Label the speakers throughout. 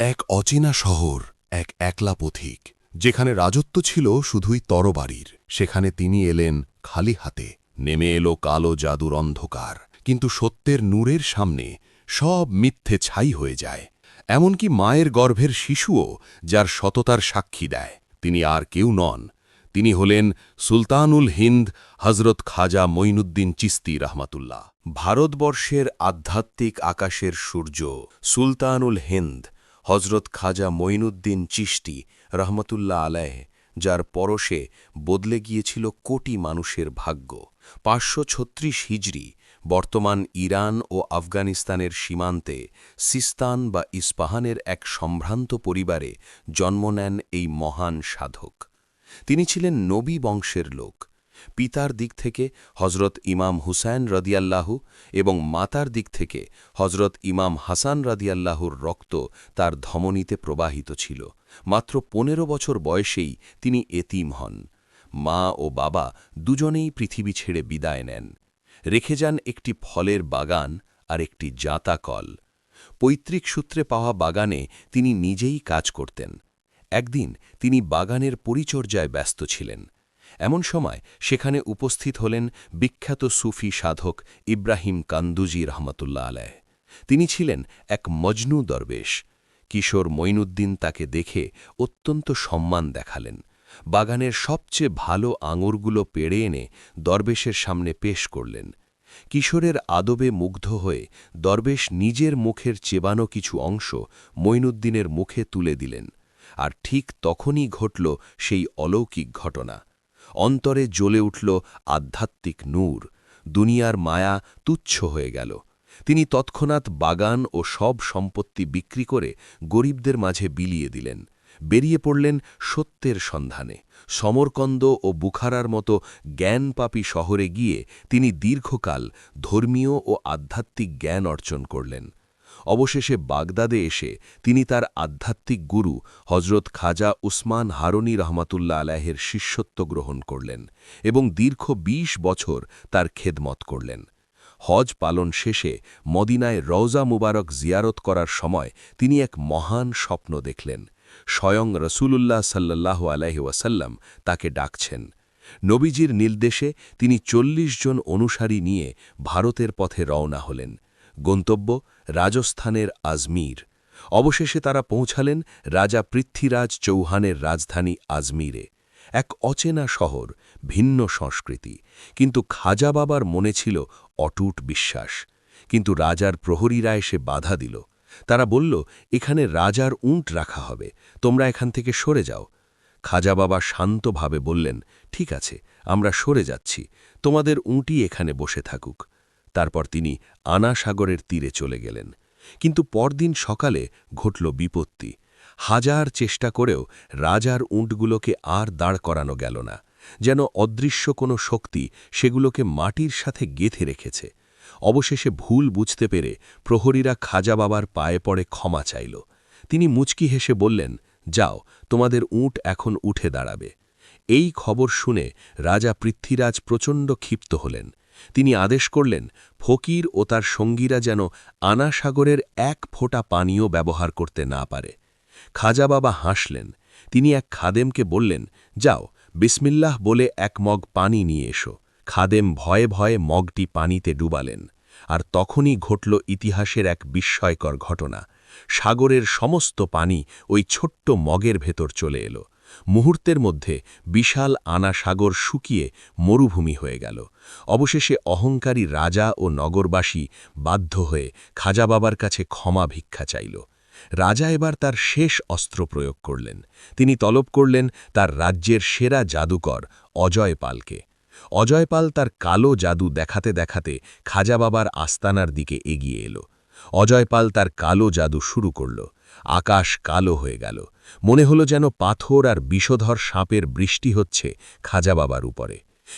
Speaker 1: এক অচেনা শহর, এক একলা পথিক, যেখানে রাজত্ব ছিল শুধুই তরবারির। সেখানে তিনি এলেন খালি হাতে, নেমে এলো কালো জাদুর অন্ধকার। কিন্তু সত্যের নূরের সামনে সব মিথ্যে ছাই হয়ে যায়। এমনকি মায়ের গর্ভের শিশুও যার সততার সাক্ষী দেয়। তিনি আর কেউ নন। তিনি হলেন সুলতানুল হিন্দ হজরত খাজা মঈনুদ্দিন চিস্তি রহমাতুল্লাহ। ভারতবর্ষের আধ্যাত্মিক আকাশের সূর্য সুলতানুল হিন্দ হজরত খাজা মঈনুদ্দিন চিস্তি রহমতুল্লাহ আলাহ যার পরশে বদলে গিয়েছিল কোটি মানুষের ভাগ্য। পাঁচশো ছত্রিশ হিজড়ি বর্তমান ইরান ও আফগানিস্তানের সীমান্তে সিস্তান বা ইস্পাহানের এক সম্ভ্রান্ত পরিবারে জন্ম নেন এই মহান সাধক। তিনি ছিলেন নবী বংশের লোক। পিতার দিক থেকে হজরত ইমাম হুসাইন রদিয়াল্লাহু এবং মাতার দিক থেকে হজরত ইমাম হাসান রদিয়াল্লাহুর রক্ত তার ধমনীতে প্রবাহিত ছিল। মাত্র পনেরো বছর বয়সেই তিনি এতিম হন। মা ও বাবা দুজনেই পৃথিবী ছেড়ে বিদায় নেন। রেখে যান একটি ফলের বাগান আর একটি জাঁতা কল পৈতৃক সূত্রে পাওয়া বাগানে তিনি নিজেই কাজ করতেন। একদিন তিনি বাগানের পরিচর্যায় ব্যস্ত ছিলেন। এমন সময় সেখানে উপস্থিত হলেন বিখ্যাত সুফি সাধক ইব্রাহিম কান্দুজি রহমতুল্লাহ আলায় তিনি ছিলেন এক মজনু দরবেশ। কিশোর মঈনুদ্দিন তাকে দেখে অত্যন্ত সম্মান দেখালেন। বাগানের সবচেয়ে ভালো আঙুরগুলো পেড়ে এনে দরবেশের সামনে পেশ করলেন। কিশোরের আদবে মুগ্ধ হয়ে দরবেশ নিজের মুখের চেবানো কিছু অংশ মঈনুদ্দিনের মুখে তুলে দিলেন। আর ঠিক তখনই ঘটল সেই অলৌকিক ঘটনা। অন্তরে জ্বলে উঠল আধ্যাত্মিক নূর, দুনিয়ার মায়া তুচ্ছ হয়ে গেল। তিনি তৎক্ষণাৎ বাগান ও সব সম্পত্তি বিক্রি করে গরিবদের মাঝে বিলিয়ে দিলেন। বেরিয়ে পড়লেন সত্যের সন্ধানে। সমরকন্দ ও বুখারার মতো জ্ঞানপাপী শহরে গিয়ে তিনি দীর্ঘকাল ধর্মীয় ও আধ্যাত্মিক জ্ঞান অর্জন করলেন। অবশেষে বাগদাদে এসে তিনি তার আধ্যাত্মিক গুরু হজরত খাজা উসমান হারুনি রহমাতুল্লাহ আলাহের শিষ্যত্ব গ্রহণ করলেন এবং দীর্ঘ ২০ বছর তার খেদমত করলেন। হজ পালন শেষে মদিনায় রওজা মুবারক জিয়ারত করার সময় তিনি এক মহান স্বপ্ন দেখলেন। স্বয়ং রসুলুল্লাহ সাল্লাহ আলাহি ওয়াসাল্লাম তাকে ডাকছেন। নবীজির নির্দেশে তিনি চল্লিশ জন অনুসারী নিয়ে ভারতের পথে রওনা হলেন। গন্তব্য রাজস্থানের আজমির। অবশেষে তারা পৌঁছালেন রাজা পৃথ্বীরাজ চৌহানের রাজধানী আজমিরে। এক অচেনা শহর, ভিন্ন সংস্কৃতি, কিন্তু খাজা বাবার মনে ছিল অটুট বিশ্বাস। কিন্তু রাজার প্রহরীরা এসে বাধা দিল। তারা বলল, এখানে রাজার উঁট রাখা হবে, তোমরা এখান থেকে সরে যাও। খাজা বাবা শান্তভাবে বললেন, ঠিক আছে, আমরা সরে যাচ্ছি, তোমাদের উঁটি এখানে বসে থাকুক। তারপর তিনি আনা সাগরের তীরে চলে গেলেন। কিন্তু পরদিন সকালে ঘটল বিপত্তি। হাজার চেষ্টা করেও রাজার উঁটগুলোকে আর দাঁড় করানো গেল না, যেন অদৃশ্য কোনো শক্তি সেগুলোকে মাটির সাথে গেথে রেখেছে। অবশেষে ভুল বুঝতে পেরে প্রহরীরা খাজা বাবার পায়ে পড়ে ক্ষমা চাইল। তিনি মুচকি হেসে বললেন, যাও, তোমাদের উঁট এখন উঠে দাঁড়াবে। এই খবর শুনে রাজা পৃথ্বীরাজ প্রচণ্ড ক্ষিপ্ত হলেন। তিনি আদেশ করলেন, ফকির ও তার সঙ্গীরা যেন আনা সাগরের এক ফোঁটা পানীয় ব্যবহার করতে না পারে। খাজা বাবা হাসলেন। তিনি এক খাদেমকে বললেন, যাও, বিসমিল্লাহ বলে এক মগ পানি নিয়ে এসো। খাদেম ভয়ে ভয়ে মগটি পানিতে ডুবালেন। আর তখনই ঘটল ইতিহাসের এক বিস্ময়কর ঘটনা। সাগরের সমস্ত পানি ওই ছোট্ট মগের ভেতর চলে এলো। মুহূর্তের মধ্যে বিশাল আনা সাগর শুকিয়ে মরুভূমি হয়ে গেল। অবশেষে অহংকারী রাজা ও নগরবাসী বাধ্য হয়ে খাজা বাবার কাছে ক্ষমা ভিক্ষা চাইল। রাজা এবার তার শেষ অস্ত্র প্রয়োগ করলেন। তিনি তলব করলেন তার রাজ্যের সেরা জাদুকর অজয় পালকে। অজয়পাল তার কালো জাদু দেখাতে দেখাতে খাজা বাবার আস্তানার দিকে এগিয়ে এলো। অজয়পাল তার কালো জাদু শুরু করল। আকাশ কালো হয়ে গেল। মনে হলো যেন পাথর আর বিষধর সাপের বৃষ্টি হচ্ছে খাজা বাবার উপরে।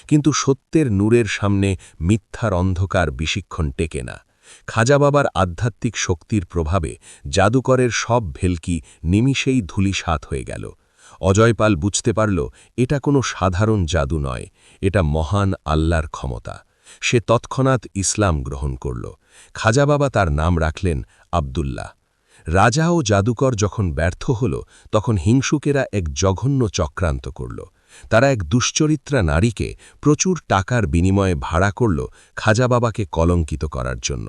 Speaker 1: কিন্তু সত্যের নূরের সামনে মিথ্যার অন্ধকার বিশিক্ষণ টেকে না। খাজা বাবার আধ্যাত্মিক শক্তির প্রভাবে জাদুকরের সব ভেলকি নিমিষেই ধুলিসাত হয়ে গেল। অজয়পাল বুঝতে পারল, এটা কোনো সাধারণ জাদু নয়, এটা মহান আল্লাহর ক্ষমতা। সে তৎক্ষণাৎ ইসলাম গ্রহণ করল। খাজা বাবা তার নাম রাখলেন আবদুল্লাহ।
Speaker 2: রাজা ও জাদুকর যখন ব্যর্থ হল, তখন হিংসুকেরা এক জঘন্য চক্রান্ত করল। তারা এক দুশ্চরিত্রা নারীকে প্রচুর টাকার বিনিময়ে ভাড়া করল খাজা বাবাকে কলঙ্কিত করার জন্য।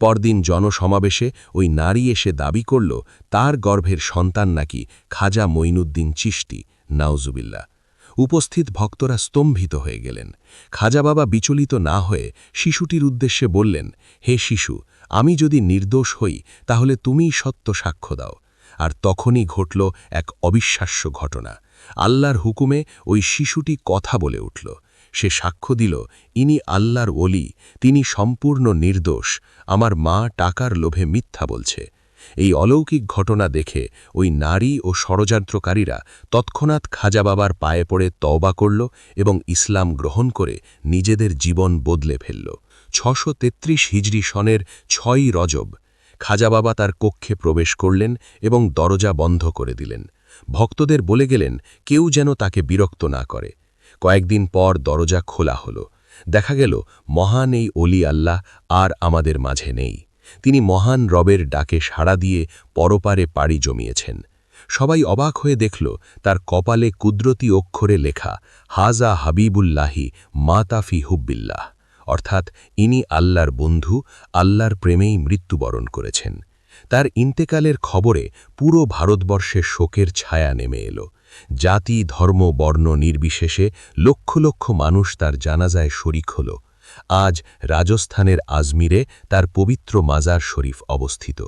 Speaker 2: পরদিন জনসমাবেশে ওই নারী এসে দাবি করল, তার গর্ভের সন্তান নাকি খাজা মঈনুদ্দিন চিশতি নাউজুবিল্লা উপস্থিত ভক্তরা স্তম্ভিত হয়ে গেলেন। খাজা বাবা বিচলিত না হয়ে শিশুটির উদ্দেশ্যে বললেন, হে শিশু, আমি যদি নির্দোষ হই, তাহলে তুমিই সত্য সাক্ষ্য দাও। আর তখনই ঘটল এক অবিশ্বাস্য ঘটনা। আল্লাহর হুকুমে ওই শিশুটি কথা বলে উঠল। সে সাক্ষ্য দিল, ইনি আল্লাহর ওলি, তিনি সম্পূর্ণ নির্দোষ, আমার মা টাকার লোভে মিথ্যা বলছে। এই অলৌকিক ঘটনা দেখে ওই নারী ও ষড়যন্ত্রকারীরা তৎক্ষণাৎ খাজা বাবার পায়ে পড়ে তওবা করল এবং ইসলাম গ্রহণ করে নিজেদের জীবন বদলে ফেলল। ছশো তেত্রিশ হিজরি সনের ছয়ই রজব খাজা বাবা তার কক্ষে প্রবেশ করলেন এবং দরজা বন্ধ করে দিলেন। ভক্তদের বলে গেলেন, কেউ যেন তাকে বিরক্ত না করে। কয়েকদিন পর দরজা খোলা হল। দেখা গেল, মহান এই অলি আল্লাহ আর আমাদের মাঝে নেই। তিনি মহান রবের ডাকে সাড়া দিয়ে পরপারে পাড়ি জমিয়েছেন। সবাই অবাক হয়ে দেখল, তার কপালে কুদরতি অক্ষরে লেখা, হাজা হাবিবুল্লাহি মাতাফি হুব্বিল্লাহ। অর্থাৎ ইনি আল্লাহর বন্ধু, আল্লাহর প্রেমেই মৃত্যুবরণ করেছেন। তার ইন্তেকালের খবরে পুরো ভারতবর্ষে শোকের ছায়া নেমে এলো। জাতি, ধর্ম, বর্ণ নির্বিশেষে লক্ষ লক্ষ মানুষ তার জানাজায় শরিক হল। আজ রাজস্থানের আজমিরে তার পবিত্র মাজার শরীফ অবস্থিত।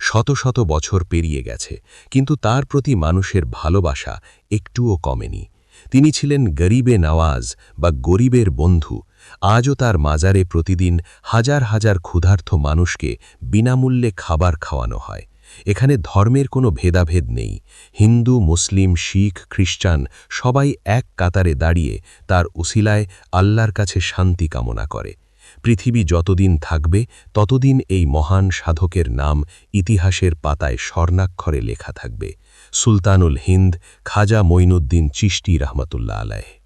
Speaker 2: শত শত বছর পেরিয়ে গেছে, কিন্তু তার প্রতি মানুষের ভালোবাসা একটুও কমেনি। তিনি ছিলেন গরিবে নওয়াজ বা গরিবের বন্ধু। আজও তার মাজারে প্রতিদিন হাজার হাজার ক্ষুধার্থ মানুষকে বিনামূল্যে খাবার খাওয়ানো হয়। এখানে ধর্মের কোনো ভেদাভেদ নেই। হিন্দু, মুসলিম, শিখ, খ্রিস্টান সবাই এক কাতারে দাঁড়িয়ে তার উসিলায় আল্লাহর কাছে শান্তি কামনা করে। পৃথিবী যতদিন থাকবে, ততদিন এই মহান সাধকের নাম ইতিহাসের পাতায় স্বর্ণাক্ষরে লেখা থাকবে। সুলতানুল হিন্দ খাজা মঈনুদ্দিন চিষ্টি রহমতুল্লাহ আলায়